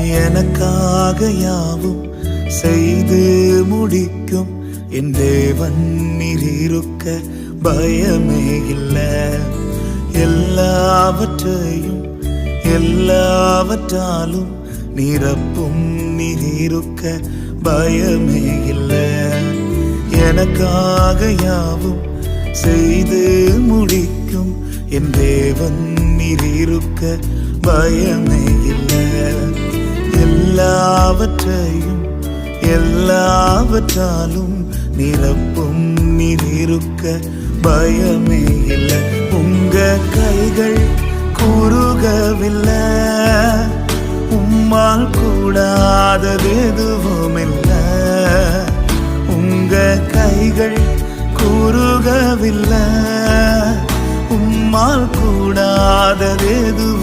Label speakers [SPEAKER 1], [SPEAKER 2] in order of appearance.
[SPEAKER 1] எனக்காக யாவும் செய்து முடிக்கும். என் தேவன் நீர் இருக்க பயமே இல்லை. எல்லாவற்றையும் எல்லாவற்றாலும் நிரப்பும் நீர் இருக்க பயமே இல்லை. எனக்காக யாவும் செய்து முடிக்கும். என் தேவன் நீர் இருக்க பயமே எல்லாவற்றையும் எல்லாவற்றாலும் நிரப்பும் நீர் பயமே இல்லை. உங்க கைகள் குறுகவில்லை. உம்மால் கூடாதது எதுவும் இல்லை. உங்க கைகள் குறுகவில்லை. உம்மால் கூடாதது எதுவும்